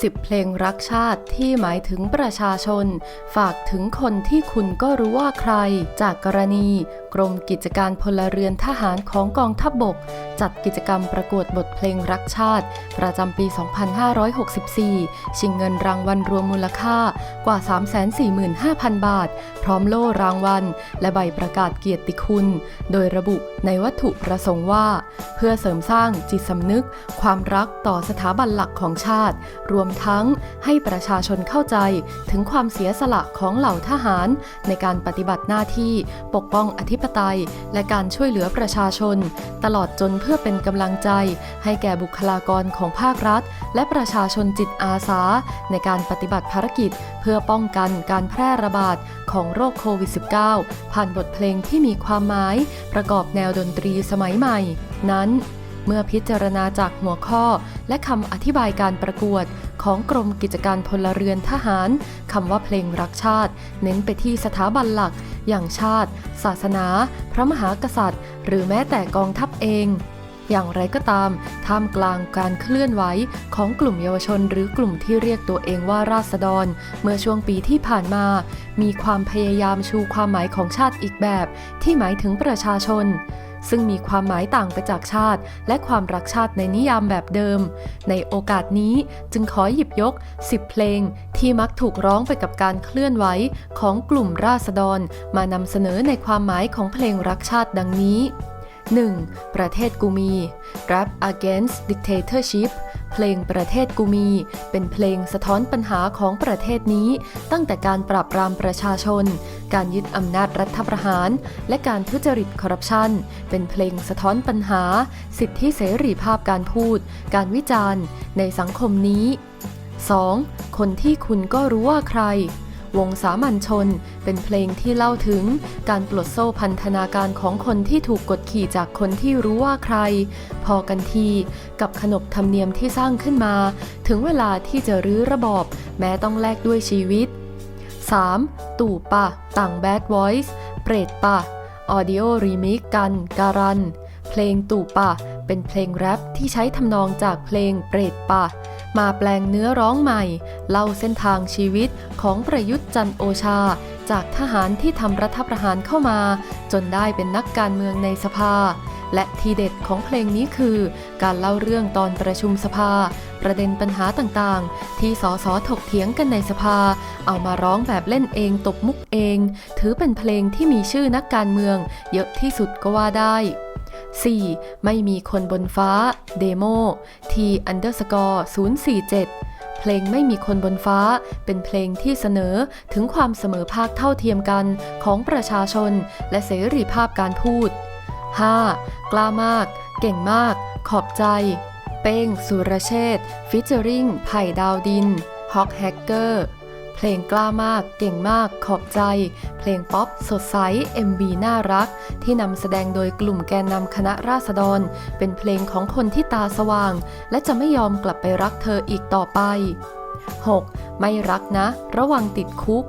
10 เพลงรักชาติที่หมายถึงประชาชน ฝากถึงคนที่คุณก็รู้ว่าใคร จากกรณี กรมกิจการพลเรือนทหารของกองทัพบบก จัดกิจกรรมประกวดบทเพลงรักชาติ ประจำปี 2564 ชิงเงินรางวัลรวมมูลค่ากว่า 345,000 บาท พร้อมโล่รางวัล และใบประกาศเกียรติคุณ โดยระบุในวัตถุประสงค์ว่า เพื่อเสริมสร้างจิตสำนึก ความรักต่อสถาบันหลักของชาติ รวมทั้งให้ประชาชนเข้าใจถึงความเสียสละของเหล่าทหาร ในการปฏิบัติหน้าที่ปกป้องอธิปไตย และการช่วยเหลือประชาชน ตลอดจนเพื่อเป็นกำลังใจ ให้แก่บุคลากรของภาครัฐ และประชาชนจิตอาสา ในการปฏิบัติภารกิจ เพื่อป้องกันการแพร่ระบาดของโรคโควิด -19 ผ่านบทเพลงที่มีความหมาย ประกอบแนวดนตรีสมัยใหม่ นั้นเมื่อพิจารณาจากหัวข้อและคำอธิบายการประกวด ของกรมกิจการพลเรือนทหารคำว่าเพลงรักชาติ เน้นไปที่สถาบันหลัก อย่างชาติ ศาสนา พระมหากษัตริย์ หรือแม้แต่กองทัพเองอย่างไรก็ตาม ท่ามกลางการเคลื่อนไหวของกลุ่มเยาวชนหรือกลุ่มที่เรียกตัวเองว่าราษฎร เมื่อช่วงปีที่ผ่านมา มีความพยายามชูความหมายของชาติอีกแบบ ที่หมายถึงประชาชน ซึ่งมีความหมายต่างไปจากชาติ และความรักชาติในนิยามแบบเดิม ในโอกาสนี้จึงขอหยิบยก 10 เพลง ที่มักถูกร้องไปกับการเคลื่อนไหวของกลุ่มราษฎร มานำเสนอในความหมายของเพลงรักชาติดังนี้ 1. ประเทศกูมี Rap Against Dictatorship เพลงประเทศกูมี เป็นเพลงสะท้อนปัญหาของประเทศนี้ ตั้งแต่การปราบปรามประชาชน การยึดอำนาจรัฐประหาร และการทุจริตคอร์รัปชัน เป็นเพลงสะท้อนปัญหา สิทธิเสรีภาพการพูด การวิจารณ์ ในสังคมนี้ 2. คนที่คุณก็รู้ว่าใคร วงสามัญชน เป็นเพลงที่เล่าถึงการปลดโซ่พันธนาการของคนที่ถูกกดขี่จากคนที่รู้ว่าใคร พอกันทีกับขนบธรรมเนียมที่สร้างขึ้นมา ถึงเวลาที่จะรื้อระบอบ แม้ต้องแลกด้วยชีวิต 3. ตู่ปะ ต่างแบดวอยซ์เปรตปะออดิโอรีมิกกัน การัน เพลงตู่ปะ เป็นเพลงแรปที่ใช้ทำนองจากเพลงเปรตปะ มาแปลงเนื้อร้องใหม่ เล่าเส้นทางชีวิตของประยุทธ์จันโอชา จากทหารที่ทำรัฐประหารเข้ามา จนได้เป็นนักการเมืองในสภา และทีเด็ดของเพลงนี้คือ การเล่าเรื่องตอนประชุมสภา ประเด็นปัญหาต่างๆ ที่สสถกเถียงกันในสภา เอามาร้องแบบเล่นเองตบมุกเอง ถือเป็นเพลงที่มีชื่อนักการเมือง เยอะที่สุดก็ว่าได้ 4. ไม่มีคนบนฟ้า เดโม T underscore 047 เพลงไม่มีคนบนฟ้า เป็นเพลงที่เสนอถึงความเสมอภาคเท่าเทียมกันของประชาชน และเสรีภาพการพูด 5. กล้ามาก เก่งมาก ขอบใจ เป้งสุรเชษฟิชเจอริงไผ่ดาวดินฮอกแฮกเกอร์ เพลงกล้ามาก เก่งมาก ขอบใจ เพลงป๊อปสดใส MV น่ารัก ที่นำแสดงโดยกลุ่มแกนนำคณะราษฎร เป็นเพลงของคนที่ตาสว่าง และจะไม่ยอมกลับไปรักเธออีกต่อไป 6. ไม่รักนะ ระวังติดคุก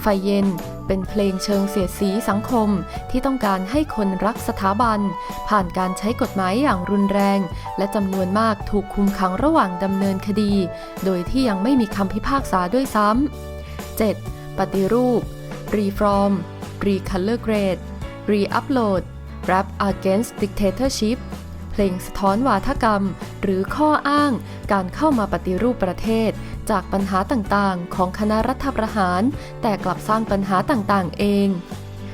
ไฟเย็น เป็นเพลงเชิงเสียดสีสังคมที่ต้องการให้คนรักสถาบัน ผ่านการใช้กฎหมายอย่างรุนแรง และจำนวนมากถูกคุมขังระหว่างดำเนินคดี โดยที่ยังไม่มีคำพิพากษาด้วยซ้ำ 7. ปฏิรูป Reform Recolor Grade Re-upload Rap Against Dictatorship เพ ลงสะท้อนวาทกรรม หรือข้ออ้างการเข้ามาปฏิรูปประเทศ จากปัญหาต่างๆ ของคณะรัฐประหาร แต่กลับสร้างปัญหาต่างๆ เอง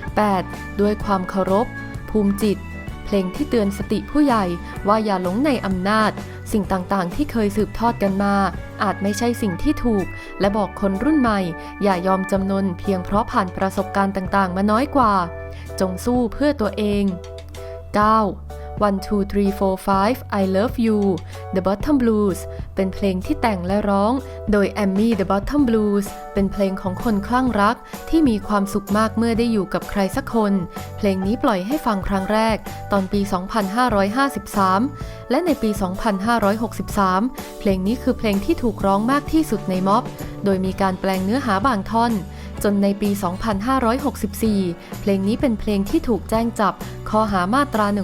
8. ด้วยความเคารพ ภูมิจิต เพลงที่เตือนสติผู้ใหญ่ว่าอย่าหลงในอำนาจ สิ่งต่างๆ ที่เคยสืบทอดกันมา อาจไม่ใช่สิ่งที่ถูก และบอกคนรุ่นใหม่ อย่ายอมจำนนเพียงเพราะผ่านประสบการณ์ต่างๆ มาน้อยกว่า จงสู้เพื่อตัวเอง 9. 1 2 3 4 5 I Love You The Bottom Blues เป็นเพลงที่แต่งและร้อง โดย Amy The Bottom Blues เป็นเพลงของคนคลั่งรักที่มีความสุขมากเมื่อได้อยู่กับใครสักคน เพลงนี้ปล่อยให้ฟังครั้งแรกตอนปี 2553 และในปี 2563 เพลงนี้คือเพลงที่ถูกร้องมากที่สุดในม็อบ โดยมีการแปลงเนื้อหาบางท่อน จนในปี 2564 เพลงนี้เป็นเพลงที่ถูกแจ้งจับข้อหามาตรา 112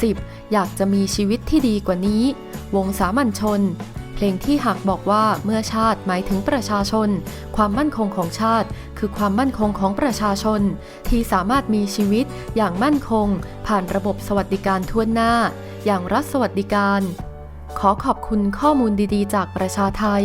10. อยากจะมีชีวิตที่ดีกว่านี้ วงสามัญชน เพลงที่หักบอกว่าเมื่อชาติหมายถึงประชาชน ความมั่นคงของชาติ คือความมั่นคงของประชาชน ที่สามารถมีชีวิตอย่างมั่นคง ผ่านระบบสวัสดิการทั่วหน้า อย่างรัฐสวัสดิการ ขอขอบคุณข้อมูลดีๆ จากประชาไทย